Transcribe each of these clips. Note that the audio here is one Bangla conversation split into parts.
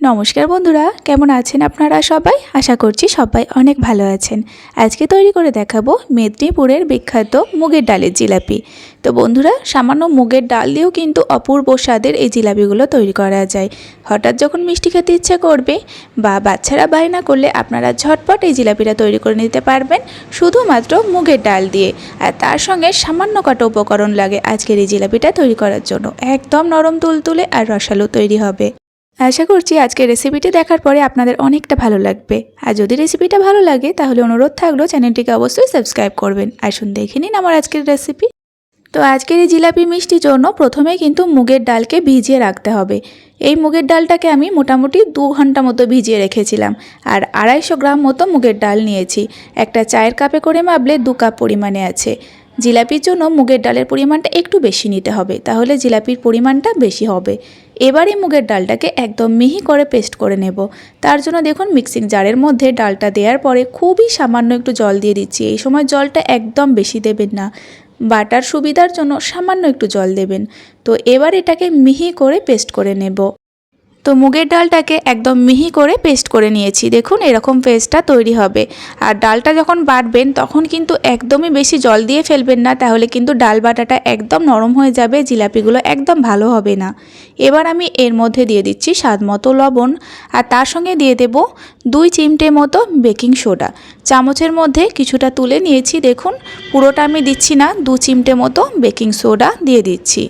নমস্কার বন্ধুরা, কেমন আছেন আপনারা সবাই? আশা করছি সবাই অনেক ভালো আছেন। আজকে তৈরি করে দেখাবো মেদিনীপুরের বিখ্যাত মুগের ডালের জিলাপি। তো বন্ধুরা, সামান্য মুগের ডাল দিয়েও কিন্তু অপূর্ব স্বাদের এই জিলাপিগুলো তৈরি করা যায়। হঠাৎ যখন মিষ্টি খেতে ইচ্ছে করবে বা বাচ্চারা বায়না করলে আপনারা ঝটপট এই জিলাপিটা তৈরি করে নিতে পারবেন শুধুমাত্র মুগের ডাল দিয়ে। আর তার সঙ্গে সামান্য কটা উপকরণ লাগে আজকের এই জিলাপিটা তৈরি করার জন্য। একদম নরম তুলতুলে আর রসালো তৈরি হবে। আশা করছি আজকের রেসিপিটি দেখার পরে আপনাদের অনেকটা ভালো লাগবে। আর যদি রেসিপিটা ভালো লাগে, তাহলে অনুরোধ থাকল চ্যানেলটিকে অবশ্যই সাবস্ক্রাইব করবেন। আসুন দেখে নিন আমার আজকের রেসিপি তো আজকের এই জিলাপি মিষ্টির জন্য প্রথমে কিন্তু মুগের ডালকে ভিজিয়ে রাখতে হবে। এই মুগের ডালটাকে আমি মোটামুটি দু ঘণ্টা মতো ভিজিয়ে রেখেছিলাম। আর আড়াইশো গ্রাম মতো মুগের ডাল নিয়েছি। একটা চায়ের কাপে করে মাপলে দু কাপ পরিমাণে আছে। জিলাপির জন্য মুগের ডালের পরিমাণটা একটু বেশি নিতে হবে, তাহলে জিলাপির পরিমাণটা বেশি হবে। এবার মুগের ডালটাকে একদম মিহি করে পেস্ট করে নেব। তার জন্য দেখুন মিক্সিং জারের মধ্যে ডালটা দেওয়ার পরে খুবই সামান্য একটু জল দিয়ে দিচ্ছি। এই সময় জলটা একদম বেশি দেবেন না। বাটার সুবিধার জন্য সামান্য একটু জল দেবেন। তো এবার এটাকে মিহি করে পেস্ট করে নেব। তো মুগের ডালটাকে একদম মিহি করে পেস্ট করে নিয়েছি। দেখুন, এরকম পেস্টটা তৈরি হবে। আর ডালটা যখন বাটবেন, তখন কিন্তু একদমই বেশি জল দিয়ে ফেলবেন না, তাহলে কিন্তু ডাল বাটাটা একদম নরম হয়ে যাবে, জিলাপিগুলো একদম ভালো হবে না। এবার আমি এর মধ্যে দিয়ে দিচ্ছি স্বাদ মতো লবণ, আর তার সঙ্গে দিয়ে দেব দুই চিমটে মতো বেকিং সোডা। চামচের মধ্যে কিছুটা তুলে নিয়েছি, দেখুন, পুরোটা আমি দিচ্ছি না, দু চিমটে মতো বেকিং সোডা দিয়ে দিচ্ছি।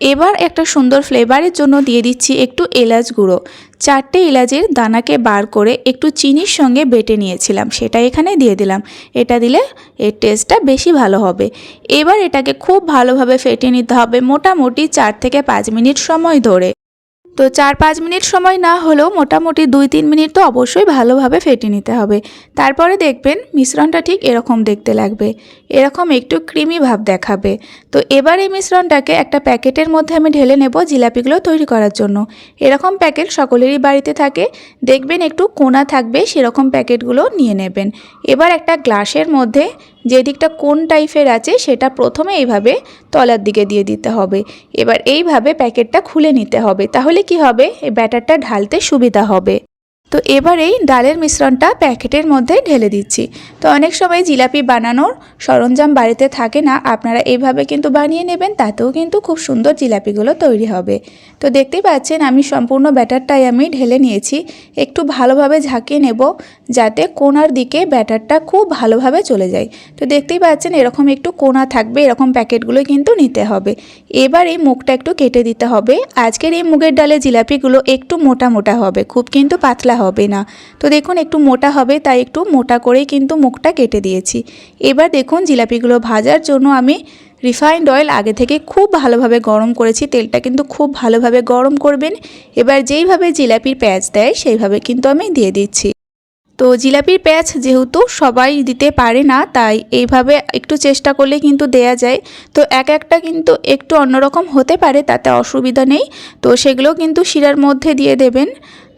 এবার একটা সুন্দর ফ্লেভারের জন্য দিয়ে দিচ্ছি একটু এলাচ গুঁড়ো। চারটে এলাচের দানাকে বার করে একটু চিনির সঙ্গে বেটে নিয়েছিলাম, সেটা এখানে দিয়ে দিলাম। এটা দিলে এর টেস্টটা বেশি ভালো হবে। এবার এটাকে খুব ভালোভাবে ফেটে নিতে হবে মোটামুটি চার থেকে পাঁচ মিনিট সময় ধরে। তো চার পাঁচ মিনিট সময় না হলেও মোটামুটি দুই তিন মিনিট তো অবশ্যই ভালোভাবে ফেটে নিতে হবে। তারপরে দেখবেন মিশ্রণটা ঠিক এরকম দেখতে লাগবে। এরকম একটু ক্রিমি ভাব দেখাবে। তো এবার এই মিশ্রণটাকে একটা প্যাকেটের মধ্যে আমি ঢেলে নেব জিলাপিগুলো তৈরি করার জন্য। এরকম প্যাকেট সকলেরই বাড়িতে থাকে। দেখবেন একটু কোনা থাকবে সেরকম প্যাকেটগুলো নিয়ে নেবেন। এবার একটা গ্লাসের মধ্যে যে দিকটা কোন টাইপের আছে সেটা প্রথমে এইভাবে তলার দিকে দিয়ে দিতে হবে। এবার এইভাবে প্যাকেটটা খুলে নিতে হবে। তাহলে কি হবে? এই ব্যাটারটা ঢালতে সুবিধা হবে। তো এবার এই ডালের মিশ্রণটা প্যাকেটের মধ্যে ঢেলে দিচ্ছি। তো অনেক সময় জিলাপি বানানোর সরঞ্জাম বাড়িতে থাকে না, আপনারা এইভাবে কিন্তু বানিয়ে নেবেন, তাতেও কিন্তু খুব সুন্দর জিলাপিগুলো তৈরি হবে। তো দেখতেই পাচ্ছেন, আমি সম্পূর্ণ ব্যাটারটাই আমি ঢেলে নিয়েছি। একটু ভালোভাবে ঝাঁকিয়ে নেব যাতে কোনার দিকে ব্যাটারটা খুব ভালোভাবে চলে যায়। তো দেখতেই পাচ্ছেন, এরকম একটু কোনা থাকবে, এরকম প্যাকেটগুলো কিন্তু নিতে হবে। এবার এই মুখটা একটু কেটে দিতে হবে। আজকের এই মুগের ডালে জিলাপিগুলো একটু মোটা মোটা হবে, খুব কিন্তু পাতলা হবে না। তো দেখুন, একটু মোটা হবে, তাই একটু মোটা করেই কিন্তু মুখটা কেটে দিয়েছি। এবার দেখুন, জিলাপিগুলো ভাজার জন্য আমি রিফাইন্ড অয়েল আগে থেকে খুব ভালোভাবে গরম করেছি। তেলটা কিন্তু খুব ভালোভাবে গরম করবেন। এবার যেইভাবে জিলাপির প্যাঁচ দেয়, সেইভাবে কিন্তু আমি দিয়ে দিচ্ছি। তো জিলাপির প্যাঁচ যেহেতু সবাই দিতে পারে না, তাই এইভাবে একটু চেষ্টা করলে কিন্তু দেয়া যায়। তো এক একটা কিন্তু একটু অন্যরকম হতে পারে, তাতে অসুবিধা নেই। তো সেগুলো কিন্তু শিরার মধ্যে দিয়ে দেবেন।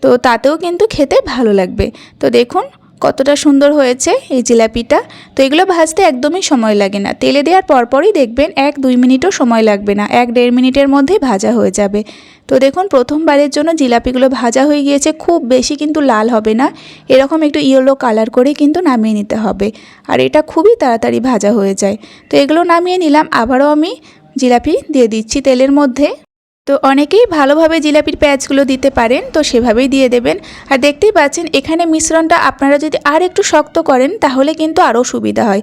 তো তাতেও কিন্তু খেতে ভালো লাগবে। তো দেখুন কতটা সুন্দর হয়েছে এই জিলাপিটা। তো এগুলো ভাজতে একদমই সময় লাগে না। তেলে দেওয়ার পরপরই দেখবেন এক দুই মিনিটও সময় লাগবে না। এক দেড় মিনিটের মধ্যেই ভাজা হয়ে যাবে। তো দেখুন প্রথমবারের জন্য জিলাপিগুলো ভাজা হয়ে গিয়েছে। খুব বেশি কিন্তু লাল হবে না। এরকম একটু ইয়েলো কালার করে কিন্তু নামিয়ে নিতে হবে। আর এটা খুবই তাড়াতাড়ি ভাজা হয়ে যায়। তো এগুলো নামিয়ে নিলাম। আবারও আমি জিলাপি দিয়ে দিচ্ছি তেলের মধ্যে। তো অনেকেই ভালোভাবে জিলাপির প্যাঁচগুলো দিতে পারেন, তো সেভাবেই দিয়ে দেবেন। আর দেখতেই পাচ্ছেন, এখানে মিশ্রণটা আপনারা যদি আর একটু শক্ত করেন, তাহলে কিন্তু আরও সুবিধা হয়।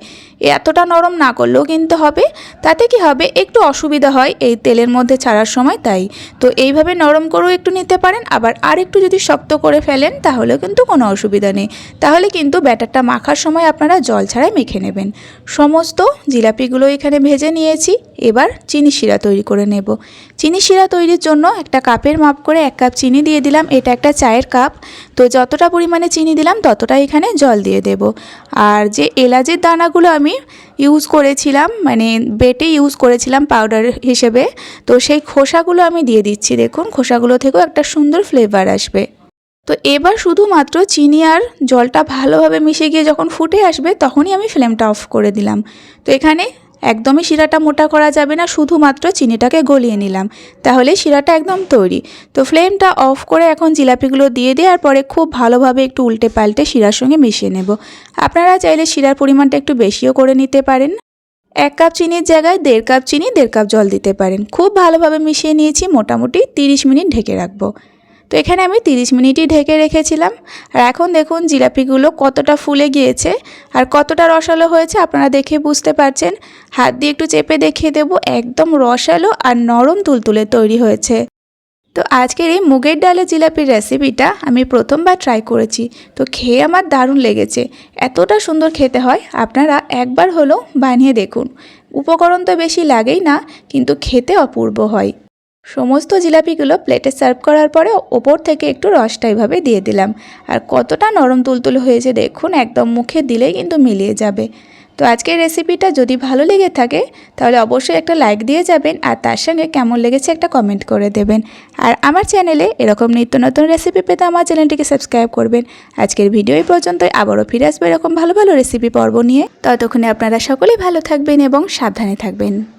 এতটা নরম না করলেও কিন্তু হবে, তাতে কি হবে, একটু অসুবিধা হয় এই তেলের মধ্যে ছাড়ার সময়, তাই। তো এইভাবে নরম করেও একটু নিতে পারেন, আবার আর একটু যদি শক্ত করে ফেলেন, তাহলেও কিন্তু কোনো অসুবিধা নেই। তাহলে কিন্তু ব্যাটারটা মাখার সময় আপনারা জল ছাড়াই মেখে নেবেন। সমস্ত জিলাপিগুলো এখানে ভেজে নিয়েছি, এবার চিনি শিরা তৈরি করে নেব। চিনি শিরা তৈরির জন্য একটা কাপের মাপ করে এক কাপ চিনি দিয়ে দিলাম। এটা একটা চায়ের কাপ। তো যতটা পরিমাণে চিনি দিলাম ততটা এখানে জল দিয়ে দেব। আর যে এলাচের দানাগুলো আমি ইউজ করেছিলাম মানে বেটে ইউজ করেছিলাম পাউডার হিসেবে, তো সেই খোসাগুলো আমি দিয়ে দিচ্ছি। দেখুন, খোসাগুলো থেকেও একটা সুন্দর ফ্লেভার আসবে। তো এবার শুধুমাত্র চিনি আর জলটা ভালোভাবে মিশে গিয়ে যখন ফুটে আসবে, তখনই আমি ফ্লেমটা অফ করে দিলাম। তো এখানে একদমই শিরাটা মোটা করা যাবে না, শুধুমাত্র চিনিটাকে গলিয়ে নিলাম। তাহলে শিরাটা একদম তৈরি। তো ফ্লেমটা অফ করে এখন জিলাপিগুলো দিয়ে দেওয়ার পরে খুব ভালোভাবে একটু উল্টে পাল্টে শিরার সঙ্গে মিশিয়ে নেব। আপনারা চাইলে শিরার পরিমাণটা একটু বেশিও করে নিতে পারেন। এক কাপ চিনির জায়গায় দেড় কাপ চিনি, দেড় কাপ জল দিতে পারেন। খুব ভালোভাবে মিশিয়ে নিয়েছি, মোটামুটি তিরিশ মিনিট ঢেকে রাখব। তো এখানে আমি তিরিশ মিনিটই ঢেকে রেখেছিলাম। আর এখন দেখুন জিলাপিগুলো কতটা ফুলে গিয়েছে আর কতটা রসালো হয়েছে আপনারা দেখে বুঝতে পারছেন। হাত দিয়ে একটু চেপে দেখিয়ে দেবো, একদম রসালো আর নরম তুলতুলে তৈরি হয়েছে। তো আজকের এই মুগের ডালের জিলাপির রেসিপিটা আমি প্রথমবার ট্রাই করেছি, তো খেয়ে আমার দারুণ লেগেছে। এতটা সুন্দর খেতে হয়, আপনারা একবার হলো বানিয়ে দেখুন। উপকরণ তো বেশি লাগেই না, কিন্তু খেতে অপূর্ব হয়। সমস্ত জিলাপিগুলো প্লেটে সার্ভ করার পরে ওপর থেকে একটু রসটা এইভাবে দিয়ে দিলাম। আর কতটা নরম তুলতুল হয়েছে দেখুন, একদম মুখে দিলেই কিন্তু মিলিয়ে যাবে। তো আজকের রেসিপিটা যদি ভালো লেগে থাকে, তাহলে অবশ্যই একটা লাইক দিয়ে যাবেন আর তার সঙ্গে কেমন লেগেছে একটা কমেন্ট করে দেবেন। আর আমার চ্যানেলে এরকম নিত্য নতুন রেসিপি পেতে আমার চ্যানেলটিকে সাবস্ক্রাইব করবেন। আজকের ভিডিও এই পর্যন্তই, আবারও ফিরে আসবে এরকম ভালো ভালো রেসিপি পর্ব নিয়ে। ততক্ষণে আপনারা সকলেই ভালো থাকবেন এবং সাবধানে থাকবেন।